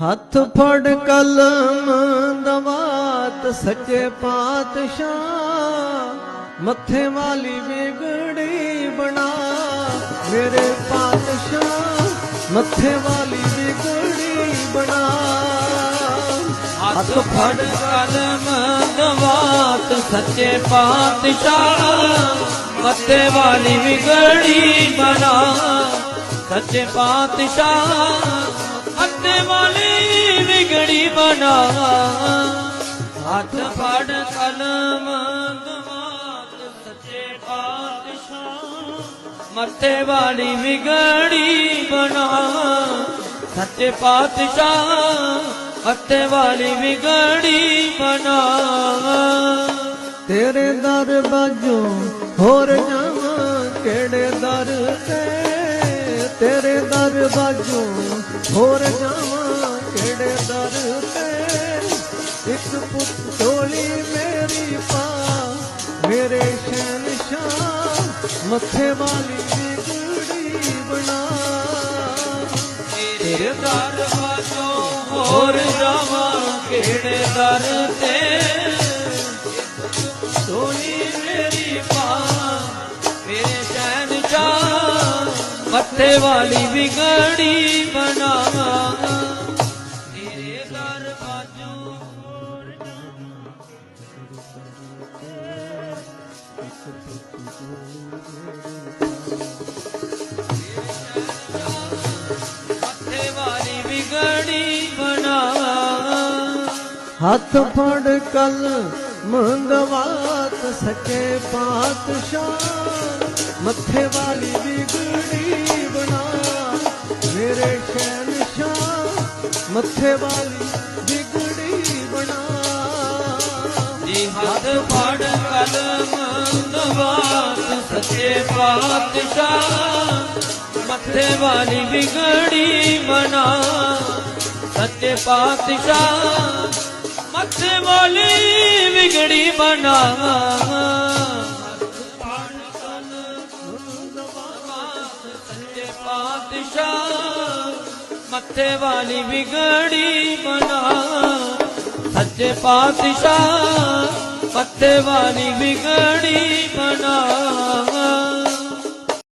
ਹੱਥ ਫੜ ਕਲਮ ਦਵਾਤ ਸੱਚੇ ਪਾਤਸ਼ਾਹ। ਮੱਥੇ ਵਾਲੀ ਵਿਗੜੀ ਬਣਾ ਮੇਰੇ ਪਾਤਸ਼ਾਹ। ਮੱਥੇ ਵਾਲੀ ਵਿਗੜੀ ਬਣਾ। ਹੱਥ ਫੜ ਕਲਮ ਦਵਾਤ ਸੱਚੇ ਪਾਤਸ਼ਾਹ। ਮੱਥੇ ਵਾਲੀ ਵਿਗੜੀ ਬਣਾ। ਸੱਚੇ ਪਾਤਸ਼ਾਹ। ਮੱਥੇ ਵਾਲੀ ਵਿਗੜੀ ਬਣਾ। ਹੱਥ ਫੜ ਕਲਮ ਦਵਾਤ ਸੱਚੇ ਪਾਤਸ਼ਾਹ। ਮੱਥੇ ਵਾਲੀ ਵਿਗੜੀ ਬਣਾ। ਸੱਚੇ ਪਾਤਸ਼ਾਹ ਮੱਥੇ ਵਾਲੀ ਵਿਗੜੀ ਬਣਾ। ਤੇਰੇ ਦਰ ਬਾਜੋ ਹੋਰ ਜਾਵਾਂ ਕਿਹੜੇ ਦਰ ਤੇ? ਤੇਰੇ ਦਰ ਬਾਜੂ ਹੋਰ ਜਾਵਾਂ ਕਿਹੜੇ ਦਰ ਤੇ? ਇੱਕ ਪੁੱਤ ਢੋਲੀ ਮੇਰੀ ਪਾ, ਮੇਰੇ ਸ਼ੈਨ ਸ਼ਹਿਨਸ਼ਾਹ ਮੱਥੇ ਵਾਲੀ ਕੁੜੀ ਬਣਾ। ਤੇਰੇ ਦਰ ਵਾਜੋ ਹੋਰ ਜਾਵਾਂ ਕਿਹੜੇ ਦਰ ਤੇ? ਢੋਲੀ ਮੇਰੀ ਪਾ, ਮੇਰੇ ਸ਼ਹਿਨ ਮੱਥੇ ਵਾਲੀ ਵਿਗੜੀ ਬਣਾ ਤੇਰੇ ਦਰ ਵਾਜੋ ਮੱਥੇ ਵਾਲੀ ਵਿਗੜੀ ਬਣਾਵਾਂ। ਹੱਥ ਫੜ ਕਲ ਮੰਗਵਾਤ ਸਕੇ ਪਾਤਸ਼ਾਹ। ਮੱਥੇ ਵਾਲੀ ਵਿਗੜੀ ਬਣਾ ਮੇਰੇ ਸ਼ਹਿਨਸ਼ਾਹ ਮੱਥੇ ਵਾਲੀ ਵਿਗੜੀ ਬਣਾ। ਜੀ ਹੱਥ ਫੜ ਕਲਮ ਦਵਾਤ ਸੱਚੇ ਪਾਤਸ਼ਾਹ। ਮੱਥੇ ਵਾਲੀ ਵਿਗੜੀ ਬਣਾ। ਸੱਚੇ ਪਾਤਸ਼ਾਹ, ਮੱਥੇ ਵਾਲੀ ਵਿਗੜੀ ਬਣਾ। ਸੱਚੇ ਪਾਤਸ਼ਾਹ। ਮੱਥੇ ਵਾਲੀ ਵਿਗੜੀ ਬਣਾ। ਸੱਚੇ ਪਾਤਸ਼ਾਹ ਮੱਥੇ ਵਾਲੀ ਵਿਗੜੀ ਬਣਾ।